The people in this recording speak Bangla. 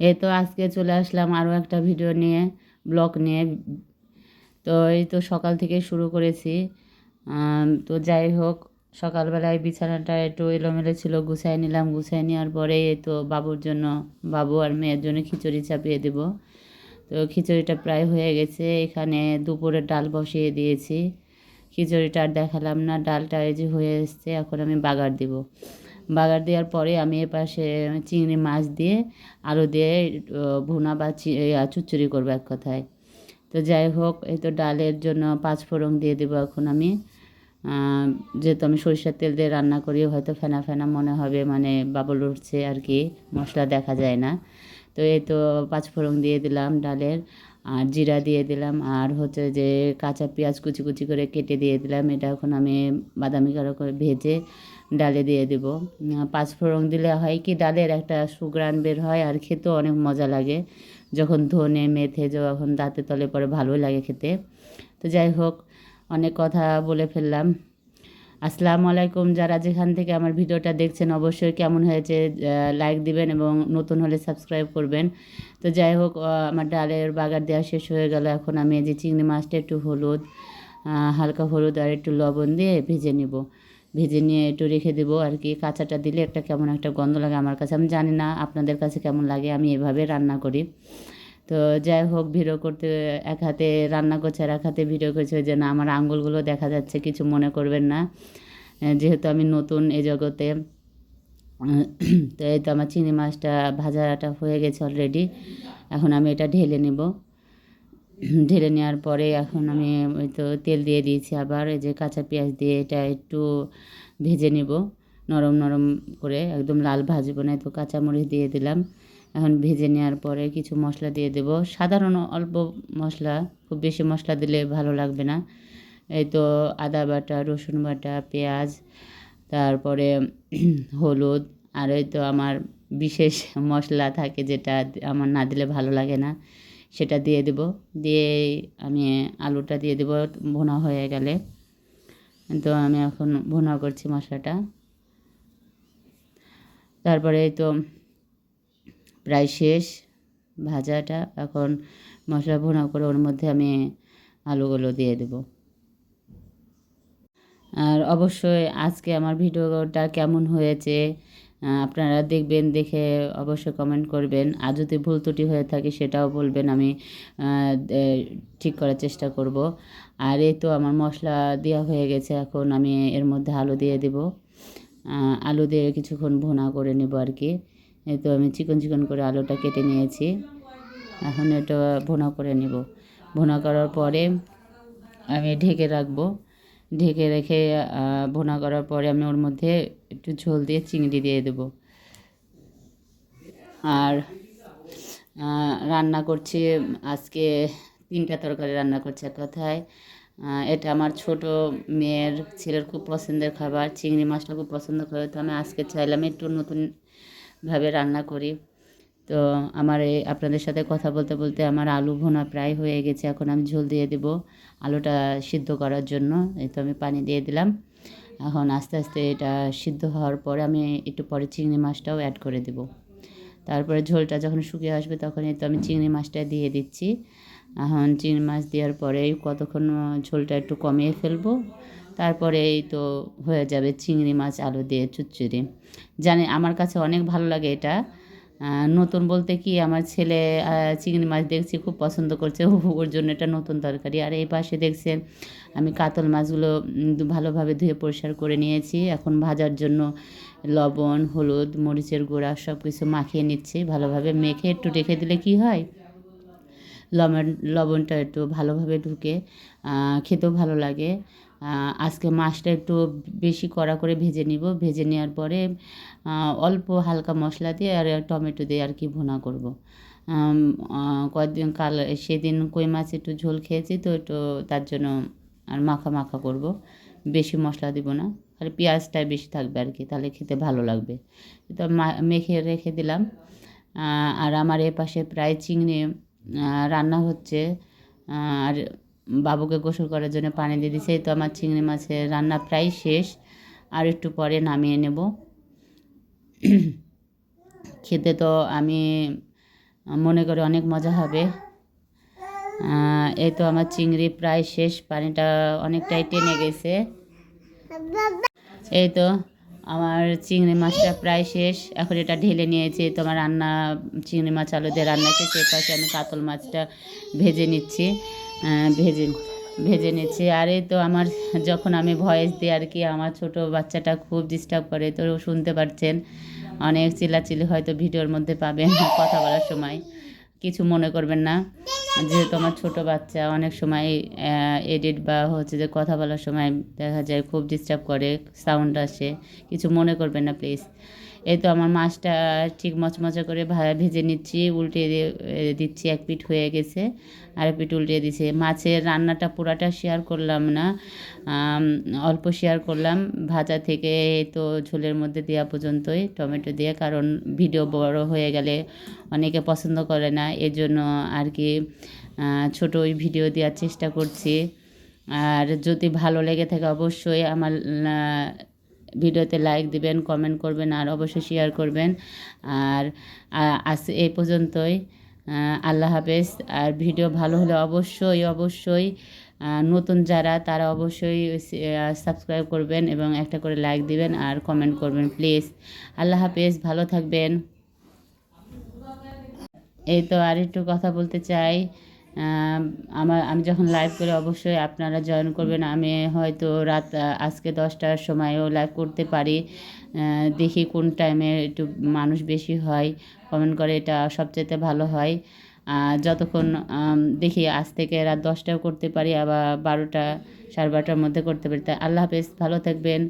এই তো আজকে চলে আসলাম আরও একটা ভিডিও নিয়ে, ব্লগ নিয়ে। তো এই তো সকাল থেকে শুরু করেছি। তো যাই হোক, সকালবেলায় বিছানাটা একটু এলোমেলো ছিল, গুছাই নিলাম। গুছাই নেওয়ার পরে এই তো বাবুর জন্য, বাবু আর মেয়ের জন্য খিচুড়ি চাপিয়ে দেব। তো খিচুড়িটা প্রায় হয়ে গেছে, এখানে দুপুরে ডাল বসিয়ে দিয়েছি। খিচুড়িটা আর দেখালাম না, ডালটা এই যে হয়ে এসছে, এখন আমি বাগার দিব। বাগার দেওয়ার পরে আমি এপাশে চিংড়ি মাছ দিয়ে আলু দিয়ে ভুনা বা চি- চচ্চড়ি করব এক কথায়। তো যাই হোক, এই তো ডালের জন্য পাঁচ ফোড়ন দিয়ে দেবো এখন আমি। যেহেতু আমি সরিষার তেল দিয়ে রান্না করি, হয়তো ফেনা ফেনা মনে হবে মানে বাবল উঠছে আর কি, মশলা দেখা যায় না। তো এই তো পাঁচ ফোড়ন দিয়ে দিলাম ডালের। আর জিরা দিয়ে দিলাম আর হচ্ছে যে কাঁচা পেঁয়াজ কুচি কুচি করে কেটে দিয়ে দিলাম। এটা এখন আমি বাদামি কালো করে ভেজে ডালে দিয়ে দেব। উম, পাঁচ ফোড়ন দিলে হয় কি ডালের একটা সুগ্রান বের হয় আর খেতেও অনেক মজা লাগে। যখন ধনে মেথে যখন দাঁতে তলে পরে ভালোই লাগে খেতে। তো যাই হোক অনেক কথা বলে ফেললাম। আসসালামু আলাইকুম। যারা যেখান থেকে আমার ভিডিওটা দেখছেন, অবশ্যই কেমন হয়েছে লাইক দিবেন এবং নতুন হলে সাবস্ক্রাইব করবেন। তো যাই হোক আমার ডালের বাগার দেওয়া শেষ হয়ে গেল। এখন আমি এই যে চিংড়ি মাছটা একটু হলুদ হালকা হলুদ আর একটু লবণ দিয়ে ভেজে নিব। ভেজে নিয়ে একটু রেখে দেবো আর কি। কাঁচাটা দিলে একটা কেমন একটা গন্ধ লাগে আমার কাছে। আমি জানি না আপনাদের কাছে কেমন লাগে, আমি এভাবে রান্না করি। তো যাই হোক, ভিডিও করতে এক হাতে, রান্না করছে আর এক হাতে ভিডিও করছে, ওই জন্য আমার আঙ্গুলগুলো দেখা যাচ্ছে, কিছু মনে করবেন না। যেহেতু আমি নতুন এই জগতে তো এই তো আমার চিংড়ি মাছটা, ভাজাটা হয়ে গেছে অলরেডি এখন আমি এটা ঢেলে নেব। ঢেলে নেওয়ার পরে এখন আমি ওই তো তেল দিয়ে দিয়েছি আবার, এই যে কাঁচা পেঁয়াজ দিয়ে এটা একটু ভেজে নেব। নরম নরম করে, একদম লাল ভাজবো না তো কাঁচামরিচ দিয়ে দিলাম। এখন ভেজে নেওয়ার পরে কিছু মশলা দিয়ে দেব। সাধারণ অল্প মশলা, খুব বেশি মশলা দিলে ভালো লাগবে না। এই তো আদা বাটা, রসুন বাটা, পেঁয়াজ, তারপরে হলুদ, আর এই তো আমার বিশেষ মশলা থাকে যেটা আমার না দিলে ভালো লাগে না, সেটা দিয়ে দেব। দিয়ে আমি আলুটা দিয়ে দেব, ভুনা হয়ে গেলে। তো আমি এখন ভুনা করছি মশলাটা। তারপরে তো প্রায় শেষ ভাজাটা। এখন মশলা ভুনা করে ওর মধ্যে আমি আলুগুলো দিয়ে দেবো। আর অবশ্যই আজকে আমার ভিডিওটা কেমন হয়েছে আপনারা দেখবেন, দেখে অবশ্যই কমেন্ট করবেন। আর যদি ভুল ত্রুটি হয়ে থাকে সেটাও বলবেন, আমি ঠিক করার চেষ্টা করব। আর এই তো আমার মশলা দেওয়া হয়ে গেছে, এখন আমি এর মধ্যে আলু দিয়ে দেব। আলু দিয়ে কিছুক্ষণ ভুনা করে নেব আর কি। তো আমি চিকন চিকন করে আলুটা কেটে নিয়েছি। এখন এটা ভুনা করে নেব। ভুনা করার পরে আমি ঢেকে রাখব। ঢেকে রেখে ভুনা করার পরে আমি ওর মধ্যে একটু ঝোল দিয়ে চিংড়ি দিয়ে দেবো। আর রান্না করছি আজকে তিনটা তরকারি রান্না করছি এক কথায়। এটা আমার ছোট মেয়ের ছেলের খুব পছন্দের খাবার, চিংড়ি মাছটা খুব পছন্দ করে, তো আমি আজকে চাইলাম একটু নতুনভাবে রান্না করি। তো আমার এই আপনাদের সাথে কথা বলতে বলতে আমার আলু ভুনা প্রায় হয়ে গেছে। এখন আমি ঝোল দিয়ে দেব আলুটা সিদ্ধ করার জন্য। এই তো আমি পানি দিয়ে দিলাম। এখন আস্তে আস্তে এটা সিদ্ধ হওয়ার পরে আমি একটু পরে চিংড়ি মাছটাও অ্যাড করে দেব। তারপরে ঝোলটা যখন শুকিয়ে আসবে তখন এই তো আমি চিংড়ি মাছটা দিয়ে দিচ্ছি। এখন চিংড়ি মাছ দেওয়ার পরে কতক্ষণ ঝোলটা একটু কমিয়ে ফেলব। তারপরে এই তো হয়ে যাবে চিংড়ি মাছ, আলু দিয়ে চুচ্চুরি জানি, আমার কাছে অনেক ভালো লাগে এটা। নতুন বলতে কি, আমার ছেলে চিংড়ি মাছ দেখছি, খুব পছন্দ করছে ওর জন্য এটা নতুন তরকারি। আর এই পাশে দেখছেন, আমি কাতল মাছগুলো ভালোভাবে ধুয়ে পরিষ্কার করে নিয়েছি। এখন ভাজার জন্য লবণ, হলুদ, মরিচের গুঁড়া সব কিছু মাখিয়ে নিচ্ছি ভালোভাবে। মেখে একটু রেখে দিলে কি হয়, লবণ, লবণটা একটু ভালোভাবে ঢুকে খেতেও ভালো লাগে। আজকে মাছটা একটু বেশি কড়া করে ভেজে নিব। ভেজে নেওয়ার পরে অল্প হালকা মশলা দিয়ে আর টমেটো দিয়ে আর কি ভুনা করব। কয়েকদিন কাল, সেদিন কই মাছ একটু ঝোল খেয়েছি তো একটু তার জন্য আর মাখা মাখা করব। বেশি মশলা দিব না, খালি পেঁয়াজটাই বেশি থাকবে আর কি, তাহলে খেতে ভালো লাগবে। তো মেখে রেখে দিলাম। আর আমার এ পাশে প্রায় চিংড়ি রান্না হচ্ছে। আর বাবুকে গোসল করার জন্য পানি দিয়ে এই তো আমার চিংড়ি মাছের রান্না প্রায় শেষ। আর একটু পরে নামিয়ে নেব। খেতে তো আমি মনে করে অনেক মজা হবে। এই তো আমার চিংড়ি প্রায় শেষ। পানিটা অনেকটাই টেনে গেছে। এই তো আমার চিংড়ি মাছটা প্রায় শেষ। এখন এটা ঢেলে নিয়েছি, তোমার রান্না, চিংড়ি মাছ আলু দিয়ে রান্না শেষে। পাশে আমি কাতল মাছটা ভেজে নিচ্ছি ভেজে ভেজে নিচ্ছি। আর তো আমার যখন আমি ভয়েস দিই আর কি, আমার ছোট বাচ্চাটা খুব ডিস্টার্ব করে। তো শুনতে পারছেন, অনেক চিল্লাচিল্লি হয়তো ভিডিওর মধ্যে পাবেন কথা বলার সময়। কিছু মনে করবেন না। যেহেতু আমার ছোটো বাচ্চা অনেক সময় এডিট বা হচ্ছে যে কথা বলার সময় দেখা যায় খুব ডিস্টার্ব করে সাউন্ড আসে, কিছু মনে করবেন না প্লিজ এই তো আমার মাছটা ঠিক মচমচে করে ভেজে নিচ্ছি, উল্টে দিচ্ছি, এক পিঠ হয়ে গেছে আর পিঠ উল্টে দিছে মাছের রান্নাটা পুরাটা শেয়ার করলাম না অল্প শেয়ার করলাম। ভাজা থেকে তো ঝোলের মধ্যে দেওয়া পর্যন্তই, টমেটো দিয়ে, কারণ ভিডিও বড় হয়ে গেলে অনেকে পছন্দ করে না, এজন্য আর কি ছোট ওই ভিডিও দেওয়ার চেষ্টা করছি। আর যদি ভালো লেগে থাকে অবশ্যই আমার ভিডিওতে লাইক দিবেন কমেন্ট করবেন, আর অবশ্যই শেয়ার করবেন। আর আজ এই পর্যন্তই। আল্লাহ হাফেজ। আর ভিডিও ভালো হলে অবশ্যই অবশ্যই নতুন যারা, তারা অবশ্যই সাবস্ক্রাইব করবেন এবং একটা করে লাইক দিবেন আর কমেন্ট করবেন প্লিজ আল্লাহ হাফেজ, ভালো থাকবেন। এই তো আর একটু কথা বলতে চাই। আমার, আমি যখন লাইভ করি, অবশ্যই আপনারা জয়েন করবেন। আমি হয়তো রাত আজকে দশটার সময়ও লাইভ করতে পারি। দেখি কোন টাইমে একটু মানুষ বেশি হয়। কমেন্ট করে এটা সবচেয়ে ভালো হয়। যতক্ষণ দেখি আজ থেকে রাত দশটাও করতে পারি, আবার বারোটা, সাড়ে বারোটার মধ্যে করতে পারি। তাই আল্লাহ হাফেজ, ভালো থাকবেন।